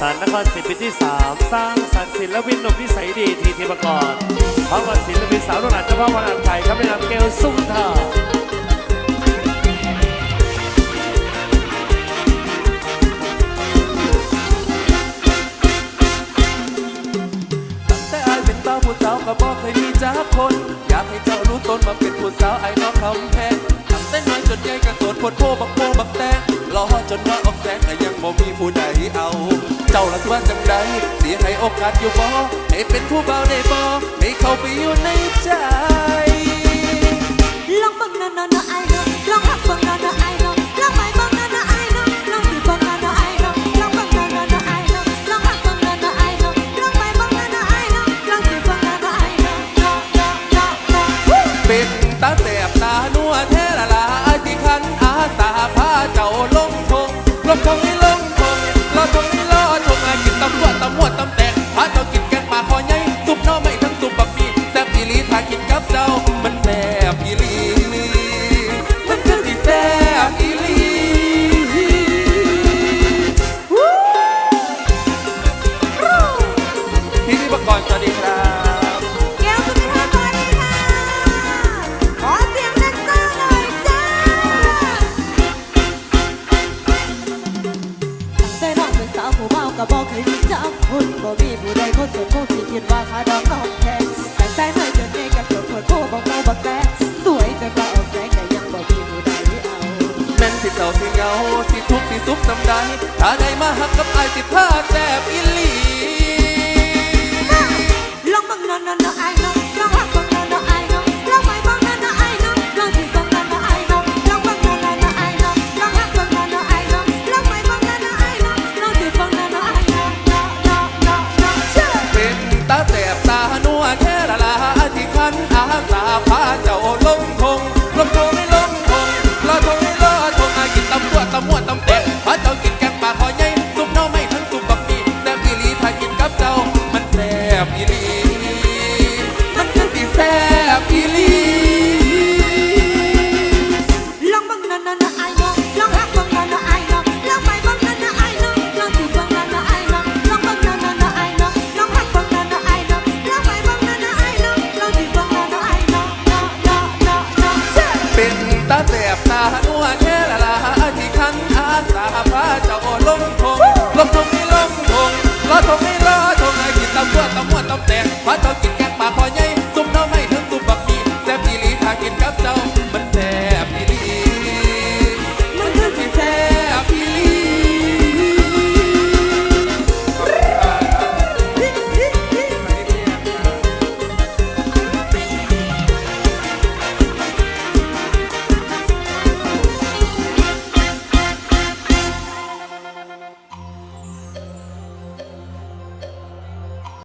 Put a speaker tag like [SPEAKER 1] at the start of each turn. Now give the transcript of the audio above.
[SPEAKER 1] สารนครศิลป์ปีที่ 3 สร้างสรรค์ศิลปินหนุ่มนิสัยดีทีทีประกอบพร้อมกับศิลปินสาวรุ่นหลานเจ้าพ่อวันอันไทยครับในนามเกลซุ่มท่า
[SPEAKER 2] ตั้งแต่อายเป็นบ่าผู้สาวก็บอกเคยมีจักคน อยากให้เจ้ารู้ตนมาเป็นผู้สาวไอ้น้องคำแพงตั้งแต่น้อยจนใหญ่ก็โสดพดโพบักโพบักแตงรอจนว่าออกแสงก็ยังบ่มีผู้ใดเอา เจ้าละสิว่าจังใดสิให้โอกาสอยู่บ่ให้เป็นผู้บ่าวได้บ่ให้เข้าไปอยู่ในใจ
[SPEAKER 3] ลองเบิ่งนะนะนะไอ้น้องลองหักเบิ่งนะนะไอ้น้องลองไปเบิ่งนะนะไอ้น้องลองสิเบิ่งนะนะไอ้น้องลองเบิ่งนะนะนะไอ้น้องลองหักเบิ่งนะนะไอ้น้องลองไปเบิ่งนะนะไอ้น้องลองสิเบิ่งนะนะไอ้น้องน้องน้องน้องน้องวู้
[SPEAKER 2] เป็นตาแสบต ก็บอกเค
[SPEAKER 3] ยมีจับคนบ่มีผู้ใดคนสนคงสิคิดว่าขาดอกน้องแพงตั้แต่น้อยจนใหญ่ก็สนคนโพบักโมบักแตสวยจนว่าออกแสงแต่ยังบ่มีผู้ใดเอา
[SPEAKER 2] แม่นสิเศร้าสิเหงาสิทุกข์สิสุขสำใดถ้าได้มาหักกับอายสิพาแสบอี
[SPEAKER 3] ตำรวจตำมวจตำแตงพอเจ้ากินแกงมาพอใหญ่ซุปเท่าไม่ถึง
[SPEAKER 2] ซุปบักมีแซ่บอีหลีทากินกับ